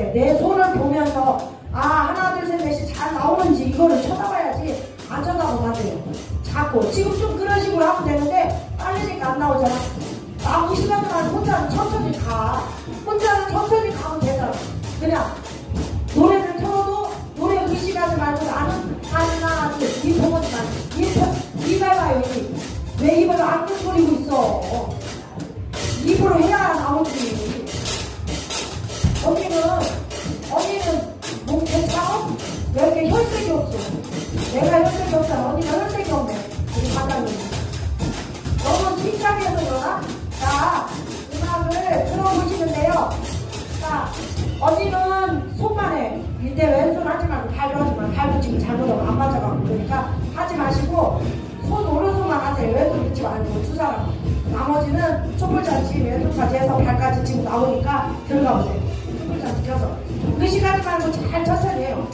돼. 내 손을 보면서 아 하나 둘 셋 넷이 잘 나오는지 이거를 쳐다봐야지 안 돼요. 자꾸 지금 좀 그런 식으로 하면 되는데 빨리니까 안 나오잖아. 자, 언니는 손만 해. 이때 왼손 하지 말고 발로 하지 말고 발도 지금 잘못하면 안 맞아가고 그러니까 하지 마시고 손 오른손만 하세요. 왼손 믿지 말고 두 사람. 나머지는 촛불잔치 왼손까지 해서 발까지 지금 나오니까 들어가 보세요. 촛불잔치 켜서. 의식하지 말고 잘 천천히 해요.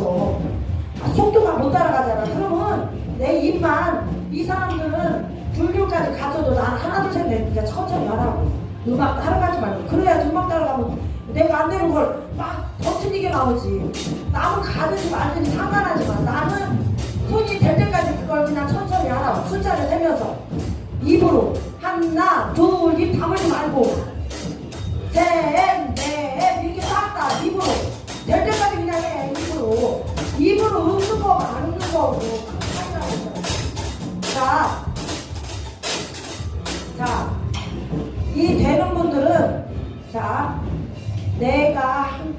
맞춰. 아, 속도가 못 따라가잖아. 그러면 내 입만 이 사람들은 불교까지 가서도 난 하나 둘셋넷 이제 천천히 하라고. 음악 따라가지 말고. 그래야 음악 따라가면 내가 안 되는 걸 막 버티게 나오지. 남은 가든지 말든지 상관하지만 나는 손이 될 때까지 그걸 그냥 천천히 하라고. 숫자를 세면서 입으로 하나 둘 입 다물지 말고 셋, 넷, 이렇게 싹다 입으로. 될 때까지 그냥 해, 입으로. 웃는 거, 안 웃는. 차이라고 있어요. 자, 자, 이 되는 분들은, 자, 내가 한,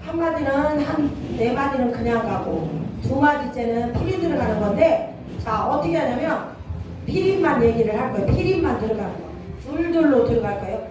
한 마디는 한, 네 마디는 그냥 가고, 두 마디째는 피리 들어가는 건데, 자, 어떻게 하냐면, 피리만 얘기를 할 거예요. 피리만 들어가는 거. 둘둘로 들어갈 거예요.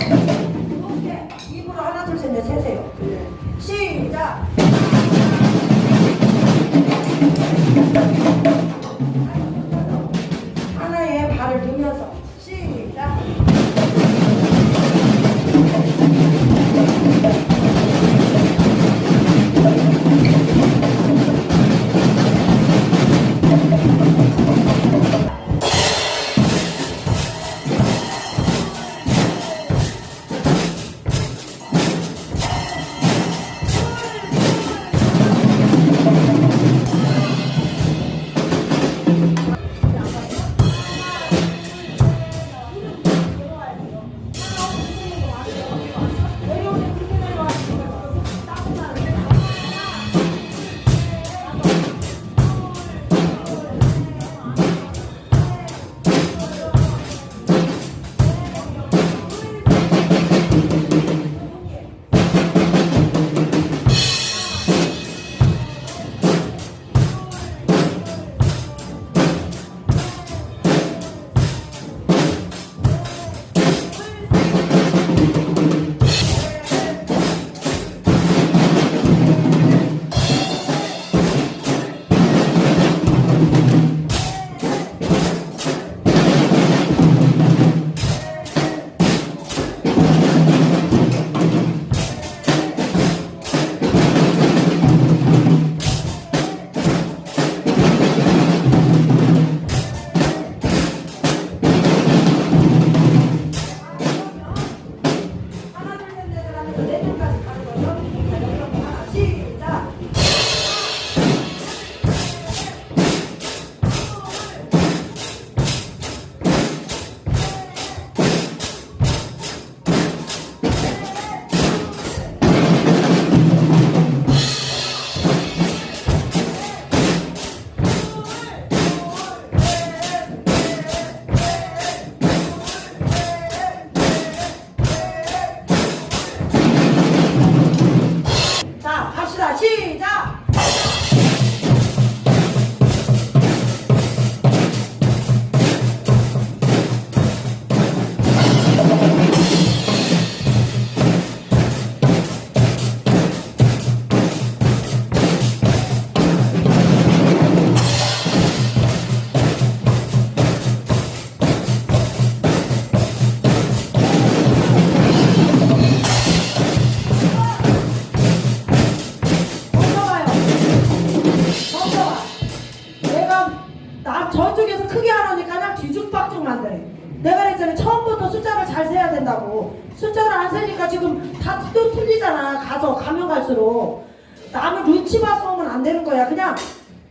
숫자를 안 세니까 지금 다 또 틀리잖아. 가서 가면 갈수록. 남을 눈치 봐서 오면 안 되는 거야. 그냥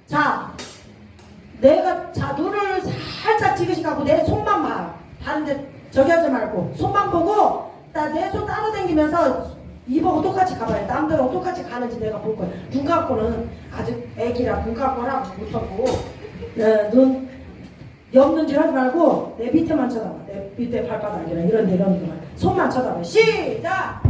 자 내가 자 눈을 살짝 지그시하고 내 손만 봐. 다른데 저기 하지 말고 손만 보고 나 내 손 따로 당기면서 이보고 똑같이 가봐요. 남들하고 똑같이 가는지 내가 볼 거야. 눈 감고는 아직 애기라 눈 감고는 못하고 어, 눈 옆눈 질 하지 말고 내 밑에만 쳐다봐. 내 밑에 발바닥이나 이런 데 이런 데만 손만 쳐다봐. 시작.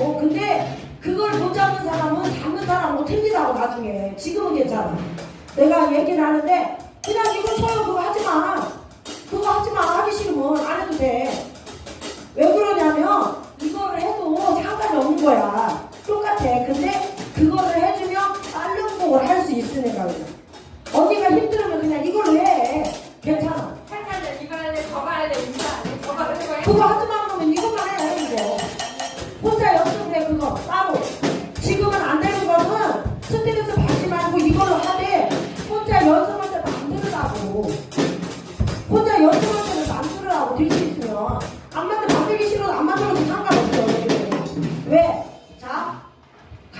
된다고 근데 그걸 못 잡는 사람은 잡는 사람하고 틀리다고 나중에. 지금은 괜찮아. 내가 얘기를 하는데 그냥 이거 쳐요. 그거 하지 마. 그거 하지 마. 하기 싫으면 안 해도 돼 왜 그러냐면 이거를 해도 상관이 없는 거야. 똑같아. 근데 그거를 해주면 빨리 운동을 할 수 있으니까 언니가 힘들으면 그냥 이걸로 해. 괜찮아. 할래 이거 할래 저거 할래 이거 할래 저거 할래 저거 그거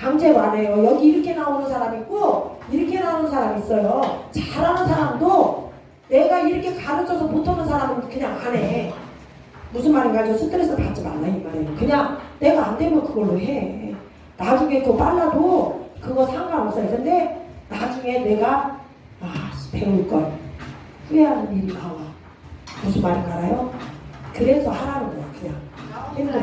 강제로 안 해요 여기 이렇게 나오는 사람 있고 이렇게 나오는 사람 있어요 잘하는 사람도 내가 이렇게 가르쳐서 못하는 사람은 그냥 안 해 무슨 말인가 저 스트레스 받지 말라 이 말이에요. 그냥 내가 안 되면 그걸로 해. 나중에 더 빨라도 그거 상관없어요. 근데 나중에 내가 아 배울 걸 후회하는 일이 나와. 무슨 말인가 알아요? 그래서 하라는 거야 그냥. 힘들어.